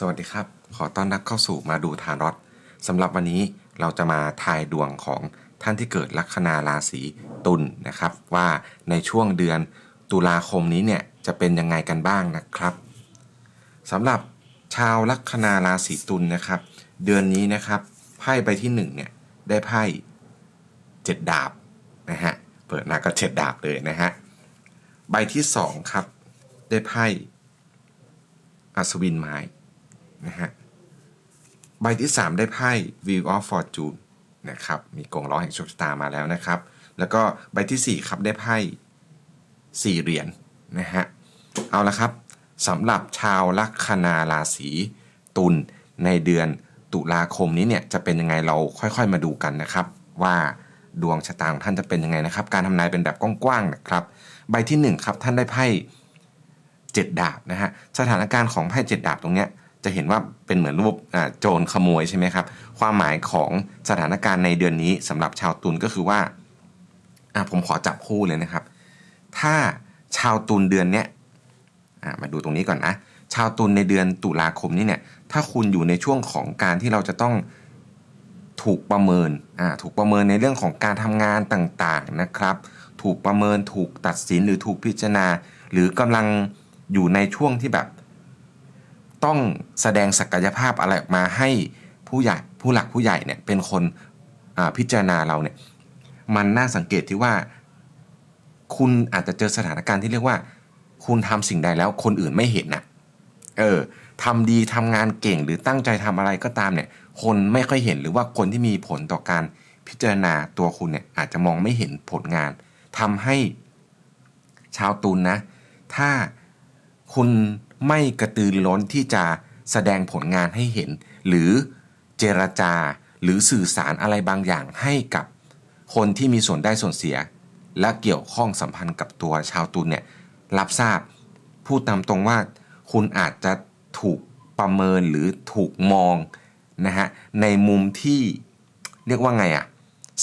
สวัสดีครับ ขอต้อนรับเข้าสู่มาดูทารอตสำหรับวันนี้เราจะมาทายดวงของท่านที่เกิดลัคนาราศีตุลนะครับ ว่าในช่วงเดือนตุลาคมนี้เนี่ยจะเป็นยังไงกันบ้างนะครับสำหรับชาวลัคนาราศีตุลนะครับ เดือนนี้นะครับไพ่ใบที่หนึ่งเนี่ยได้ไพ่เจ็ดดาบนะฮะเปิดมาก็เจ็ดดาบเลยนะฮะใบที่สองครับได้ไพ่อัศวินไม้ นะฮะใบที่ 3 ได้ไพ่ Wheel of Fortune นะครับมีกงล้อแห่งโชคชะตามาแล้วนะครับ แล้วก็ใบที่ 4 ครับได้ไพ่สี่เหรียญนะฮะเอาละครับสำหรับชาวลัคนาราศีตุลในเดือนตุลาคมนี้เนี่ยจะเป็นยังไงเราค่อยๆมาดูกันนะครับ ว่าดวงชะตาของท่านจะเป็นยังไงนะครับ การทำนายเป็นแบบกว้างๆนะครับ ใบที่1ครับท่านได้ไพ่เจ็ดดาบนะฮะสถานการณ์ของไพ่เจ็ดดาบตรงเนี้ย จะเห็นว่าเป็นเหมือนรูปโจรขโมยใช่ไหมครับ ความหมายของสถานการณ์ในเดือนนี้สำหรับชาวตุลก็คือว่าผมขอจับคู่เลยนะครับ ถ้าชาวตุลเดือนเนี้ยมาดูตรงนี้ก่อนนะ ชาวตุลในเดือนตุลาคมนี้เนี่ย ถ้าคุณอยู่ในช่วงของการที่เราจะต้องถูกประเมินถูกประเมินในเรื่องของการทำงานต่างๆนะครับ ถูกประเมินถูกตัดสินหรือถูกพิจารณา หรือกำลังอยู่ในช่วงที่แบบ ต้องแสดงศักยภาพอะไรออกมาให้ผู้ใหญ่ผู้หลักผู้ใหญ่เนี่ยเป็นคนพิจารณาเราเนี่ยมันน่าสังเกตที่ว่า คุณอาจจะเจอสถานการณ์ที่เรียกว่า คุณทำสิ่งใดแล้วคนอื่นไม่เห็นนะเออทำดีทำงานเก่งหรือตั้งใจทำอะไรก็ตามเนี่ย คนไม่ค่อยเห็นหรือว่าคนที่มีผลต่อการพิจารณาตัวคุณเนี่ยอาจจะมองไม่เห็นผลงานทำให้ชาวตุลนนะ ถ้า คุณไม่กระตือรือร้นที่จะแสดงผลงานให้เห็น หรือเจรจาหรือสื่อสารอะไรบางอย่างให้กับคนที่มีส่วนได้ส่วนเสีย และเกี่ยวข้องสัมพันธ์กับตัวชาวตุลเนี่ยรับทราบพูดตามตรงว่าคุณอาจจะถูกประเมินหรือถูกมองนะฮะในมุมที่เรียกว่าไงอะ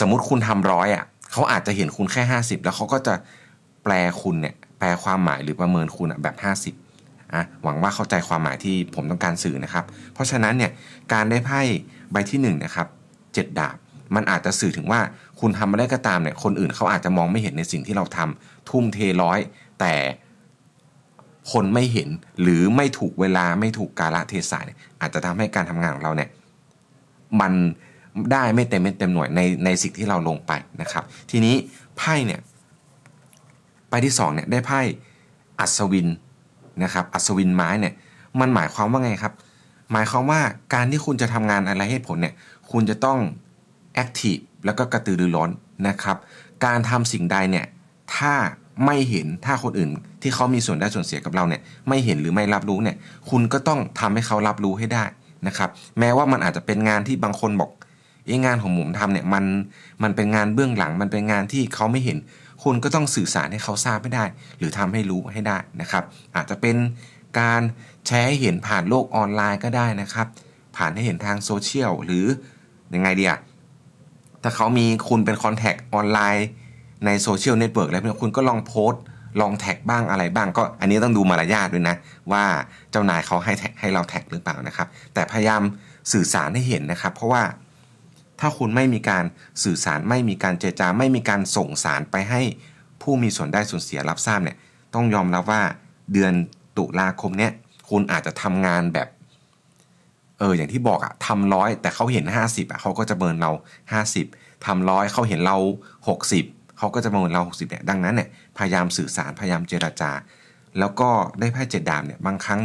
สมมติคุณทำร้อยอะเขาอาจจะเห็นคุณแค่ 50 แล้วเขาก็จะแปลคุณเนี่ยแปลความหมายหรือประเมินคุณอะแบบ 50ะหวังว่าเข้าใจความหมายที่ผมต้องการสื่อนะครับ เพราะฉะนั้นเนี่ยการได้ไพ่ใบที่1นงนะครับเจ็ดดาบ มันอาจจะสื่อถึงว่าคุณทำอะไรก็ตามเนี่ยคนอื่นเขาอาจจะมองไม่เห็นในสิ่งที่เราทำทุ่มเทร้อย แต่คนไม่เห็นหรือไม่ถูกเวลาไม่ถูกกาลเทศะเนี่ยอาจจะทำให้การทำงานของเราเนี่ยมันได้ไม่เต็มเม็ดเต็มหน่วยในในสิ่งที่เราลงไปนะครับ ทีนี้ไพ่เนี่ยใบที่สองเนี่ยได้ไพ่อัศวิน นะครับอัศวินไม้เนี่ยมันหมายความว่าไงครับ หมายความว่าการที่คุณจะทำงานอะไรให้ผลเนี่ยคุณจะต้องแอคทีฟแล้วก็กระตือรือร้นนะครับการทำสิ่งใดเนี่ยถ้าไม่เห็นถ้าคนอื่นที่เขามีส่วนได้ส่วนเสียกับเราเนี่ยไม่เห็นหรือไม่รับรู้เนี่ยคุณก็ต้องทำให้เขารับรู้ให้ได้นะครับแม้ว่ามันอาจจะเป็นงานที่บางคนบอกเอ้งานของผมทำเนี่ยมันมันเป็นงานเบื้องหลังมันเป็นงานที่เขาไม่เห็น คุณก็ต้องสื่อสารให้เขาทราบให้ได้ หรือทำให้รู้ให้ได้นะครับ อาจจะเป็นการแชร์ให้เห็นผ่านโลกออนไลน์ก็ได้นะครับ ผ่านให้เห็นทางโซเชียลหรือยังไงดีอะถ้าเขามีคุณเป็นคอนแทคออนไลน์ในโซเชียลเน็ตเวิร์กอะไรพวกนี้คุณก็ลองโพสต์ลองแท็กบ้างอะไรบ้างก็อันนี้ต้องดูมารยาทด้วยนะ ว่าเจ้านายเขาให้แท็กให้เราแท็กหรือเปล่านะครับ แต่พยายามสื่อสารให้เห็นนะครับ เพราะว่า ถ้าคุณไม่มีการสื่อสารไม่มีการเจรจาไม่มีการส่งสารไปให้ ผู้มีส่วนได้ส่วนเสียรับทราบเนี่ยต้องยอมรับว่าเดือนตุลาคมเนี้ยคุณอาจจะทำงานแบบเอออย่างที่บอกอะทำร้อยแต่เขาเห็น 50อะเขาก็จะเบิร์นเรา 50ทำร้อยเขาเห็นเรา 60 เขาก็จะเบิร์นเรา 60เนี่ยดังนั้นเนี่ยพยายามสื่อสารพยายามเจรจา แล้วก็ได้ไพ่เจ็ดดาบเนี่ยบางครั้ง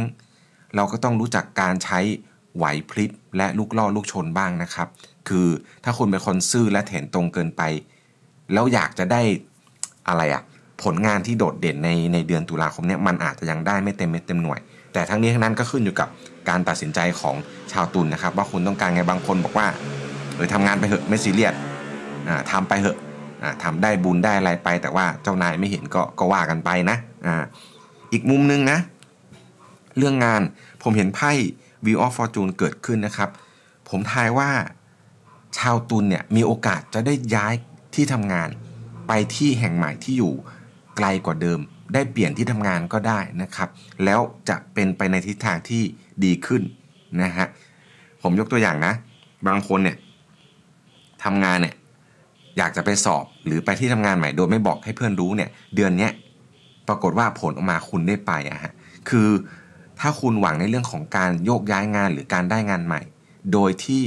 เราก็ต้องรู้จักการใช้ไหวพริบและลูกล่อลูกชนบ้างนะครับ คือถ้าคุณเป็นคนซื่อและเถนตรงเกินไป แล้วอยากจะได้อะไรอะผลงานที่โดดเด่นในในเดือนตุลาคมเนี่ยมันอาจจะยังได้ไม่เต็มเม็ดเต็มหน่วย แต่ทั้งนี้ทั้งนั้นก็ขึ้นอยู่กับการตัดสินใจของชาวตุลนนะครับ ว่าคุณต้องการไงบางคนบอกว่าเออทำงานไปเถอะไม่ซีเรียสอ่าทำไปเถอะอ่าทำได้บุญได้อะไรไป แต่ว่าเจ้านายไม่เห็นก็ก็ว่ากันไปนะอ่าอีกมุมนึงนะ เรื่องงานผมเห็นไพ่ View of Fortune เกิดขึ้นนะครับ ผมทายว่า ชาวตุลเนี่ยมีโอกาสจะได้ย้ายที่ทำงาน ไปที่แห่งใหม่ที่อยู่ไกลกว่าเดิม ได้เปลี่ยนที่ทำงานก็ได้นะครับ แล้วจะเป็นไปในทิศทางที่ดีขึ้นนะฮะผมยกตัวอย่างนะ บางคนเนี่ยทำงานเนี่ยอยากจะไปสอบหรือไปที่ทำงานใหม่โดยไม่บอกให้เพื่อนรู้เนี่ยเดือนเนี้ยปรากฏว่าผลออกมาคุณได้ไปอะฮะคือถ้าคุณหวังในเรื่องของการโยกย้ายงานหรือการได้งานใหม่ โดยที่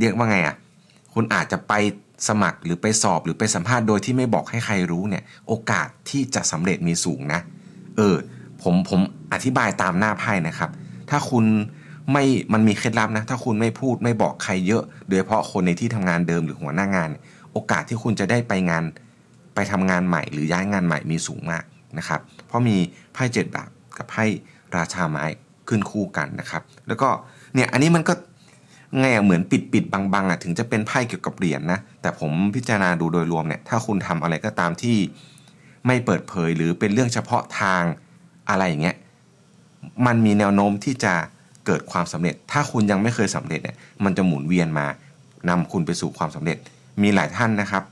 เรียกว่าไงอะคุณอาจจะไปสมัครหรือไปสอบหรือไปสัมภาษณ์โดยที่ไม่บอกให้ใครรู้เนี่ย โอกาสที่จะสำเร็จมีสูงนะ เออ ผมผมอธิบายตามหน้าไพ่นะครับ ถ้าคุณไม่มันมีเคล็ดลับนะ ถ้าคุณไม่พูดไม่บอกใครเยอะ โดยเฉพาะคนในที่ทำงานเดิมหรือหัวหน้างาน โอกาสที่คุณจะได้ไปงานไปทำงานใหม่ หรือย้ายงานใหม่มีสูงมากนะครับ เพราะมีไพ่เจ็ดดาบกับไพ่ราชาไม้ขึ้นคู่กันนะครับ แล้วก็เนี่ยอันนี้มันก็ ไงอะเหมือนปิดปิดบังบังอะถึงจะเป็นไพ่เกี่ยวกับเหรียญนะแต่ผมพิจารณาดูโดยรวมเนี่ยถ้าคุณทำอะไรก็ตามที่ไม่เปิดเผยหรือเป็นเรื่องเฉพาะทางอะไรอย่างเงี้ยมันมีแนวโน้มที่จะเกิดความสำเร็จ ถ้าคุณยังไม่เคยสำเร็จเนี่ยมันจะหมุนเวียนมานำคุณไปสู่ความสำเร็จ มีหลายท่านนะครับ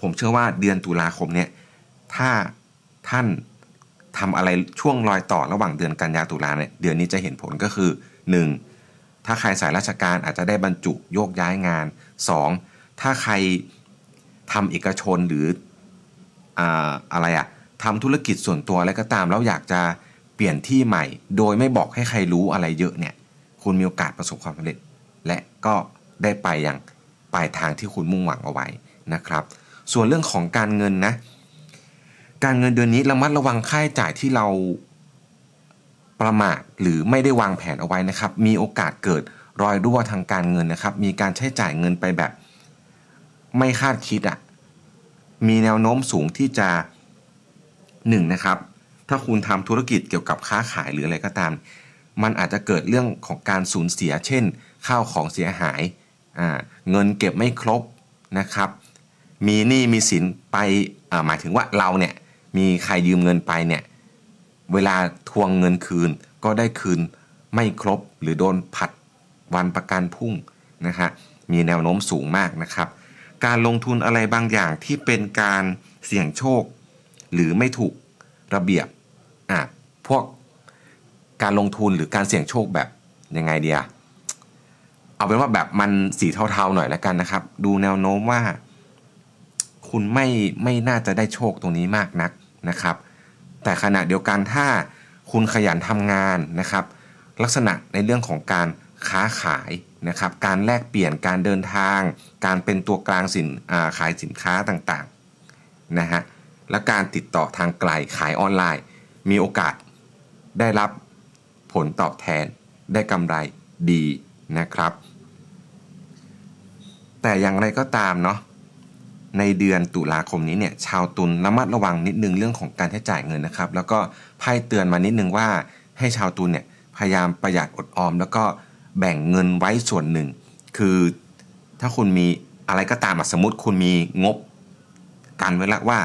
ผมเชื่อว่าเดือนตุลาคมเนี่ยถ้าท่านทำอะไรช่วงรอยต่อระหว่างเดือนกันยาตุลาเนี่ยเดือนนี้จะเห็นผลก็คือ 1. ถ้าใครสายราชการอาจจะได้บรรจุโยกย้ายงาน 2. ถ้าใครทำเอกชนหรืออ่าอะไรอะทำธุรกิจส่วนตัวอะไรก็ตาม แล้วอยากจะเปลี่ยนที่ใหม่ โดยไม่บอกให้ใครรู้อะไรเยอะเนี่ยคุณมีโอกาสประสบความสำเร็จ และก็ได้ไปอย่างปลายทางที่คุณมุ่งหวังเอาไว้นะครับ ส่วนเรื่องของการเงินนะ การเงินเดือนนี้ระมัดระวังค่าใช้จ่ายที่เรา ประมาทหรือไม่ได้วางแผนเอาไว้นะครับ มีโอกาสเกิดรอยรั่วทางการเงินนะครับ มีการใช้จ่ายเงินไปแบบ ไม่คาดคิดอะ่ะ มีแนวโน้มสูงที่จะหนึ่งนะครับ ถ้าคุณทำธุรกิจเกี่ยวกับค้าขายหรืออะไรก็ตาม มันอาจจะเกิดเรื่องของการสูญเสีย เช่น ข้าวของเสียหายาเงินเก็บไม่ครบนะครับ มีหนี้มีสินไปหมายถึงว่าเราเนี่ย มีใครยืมเงินไปเนี่ย เวลาทวงเงินคืน ก็ได้คืนไม่ครบหรือโดนผัดวันประกันพุ่งนะฮะมีแนวโน้มสูงมากนะครับ การลงทุนอะไรบางอย่างที่เป็นการเสี่ยงโชค หรือไม่ถูกระเบียบอะพวกการลงทุนหรือการเสี่ยงโชคแบบยังไงเดียเอาเป็นว่าแบบมันสีเทาๆหน่อยแล้วกันนะครับ ดูแนวโน้มว่า คุณไม่ไม่น่าจะได้โชคตรงนี้มากนักนะครับ แต่ขณะเดียวกันถ้าคุณขยันทำงานนะครับ ลักษณะในเรื่องของการค้าขายนะครับ การแลกเปลี่ยนการเดินทาง การเป็นตัวกลางสินขายสินค้าต่างๆนะฮะและการติดต่อทางไกลขายออนไลน์ มีโอกาสได้รับผลตอบแทนได้กำไรดีนะครับ แต่อย่างไรก็ตามเนาะ ในเดือนตุลาคมนี้เนี่ยชาวตุลระมัดระวังนิดนึงเรื่องของการใช้จ่ายเงินนะครับ แล้วก็ไพ่เตือนมานิดนึงว่าให้ชาวตุลเนี่ยพยายามประหยัดอดออม แล้วก็แบ่งเงินไว้ส่วนหนึ่ง คือถ้าคุณมีอะไรก็ตามสมมติคุณมีงบกันไว้ล้วว่า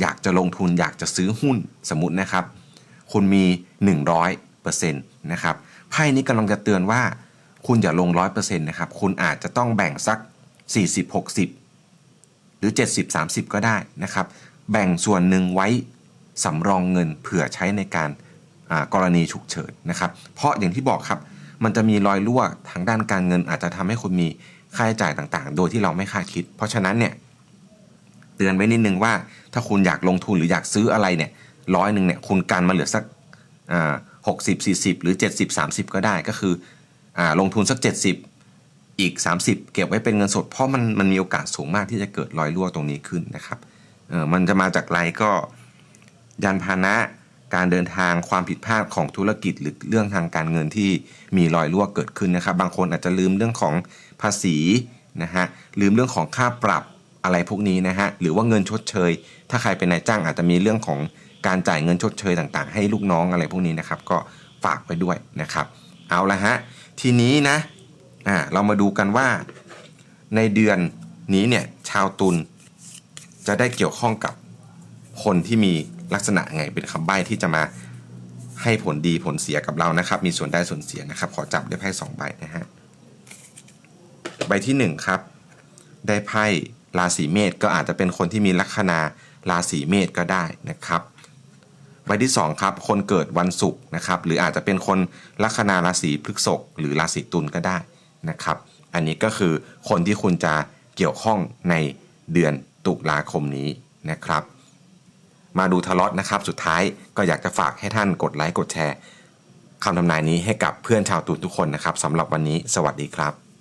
อยากจะลงทุนอยากจะซื้อหุ้นสมมตินะครับ คุณมี 100%นะครับไพ่นี้กำลังจะเตือนว่า คุณอย่าลง 100%นะครับคุณอาจจะต้องแบ่งสัก 40-60ห รือ 70-30 ก็ได้นะครับ แบ่งส่วนหนึ่งไว้สำรองเงินเผื่อใช้ในการกรณีฉุกเฉินนะครับ เพราะอย่างที่บอกครับ มันจะมีรอยรั่วทางด้านการเงิน อาจจะทำให้คุณมีค่าใช้จ่ายต่างๆ โดยที่เราไม่คาดคิด เพราะฉะนั้นเนี่ยเตือนไว้นิดนึงว่า ถ้าคุณอยากลงทุนหรืออยากซื้ออะไรเนี่ยร้อยหนึ่งเนี่ยคุณกันมาเหลือสักหกสิบสี่สิบหรือ70 30ก็ได้ก็คืออลงทุนสัก70 อีก 30 เก็บไว้เป็นเงินสด เพราะมันมันมีโอกาสสูงมากที่จะเกิดรอยรั่วตรงนี้ขึ้นนะครับเออมันจะมาจากอะไรก็ยานพาหนะการเดินทางความผิดพลาดของธุรกิจหรือเรื่องทางการเงินที่มีรอยรั่วเกิดขึ้นนะครับ บางคนอาจจะลืมเรื่องของภาษีนะฮะลืมเรื่องของค่าปรับอะไรพวกนี้นะฮะหรือว่าเงินชดเชย ถ้าใครเป็นนายจ้างอาจจะมีเรื่องของการจ่ายเงินชดเชยต่างๆ ให้ลูกน้องอะไรพวกนี้นะครับ ก็ฝากไว้ด้วยนะครับ เอาละฮะทีนี้นะ อ่าเรามาดูกันว่าในเดือนนี้เนี่ยชาวตุลจะได้เกี่ยวข้องกับคนที่มีลักษณะไงเป็นคำใบ้ที่จะมาให้ผลดีผลเสียกับเรานะครับ มีส่วนได้ส่วนเสียนะครับ ขอจับได้ไพ่สองใบนะฮะใบที่หนึ่งครับ ได้ไพ่ราศีเมษก็อาจจะเป็นคนที่มีลัคนาราศีเมษก็ได้นะครับใบที่ 2 ครับ คนเกิดวันศุกร์นะครับ หรืออาจจะเป็นคนลัคนาราศีพฤษภหรือราศีตุลก็ได้ นะครับ อันนี้ก็คือคนที่คุณจะเกี่ยวข้องในเดือนตุลาคมนี้นะครับ มาดูทารอตนะครับ สุดท้ายก็อยากจะฝากให้ท่านกดไลค์กดแชร์คำทำนายนี้ให้กับเพื่อนชาวตุนทุกคนนะครับสำหรับวันนี้ สวัสดีครับ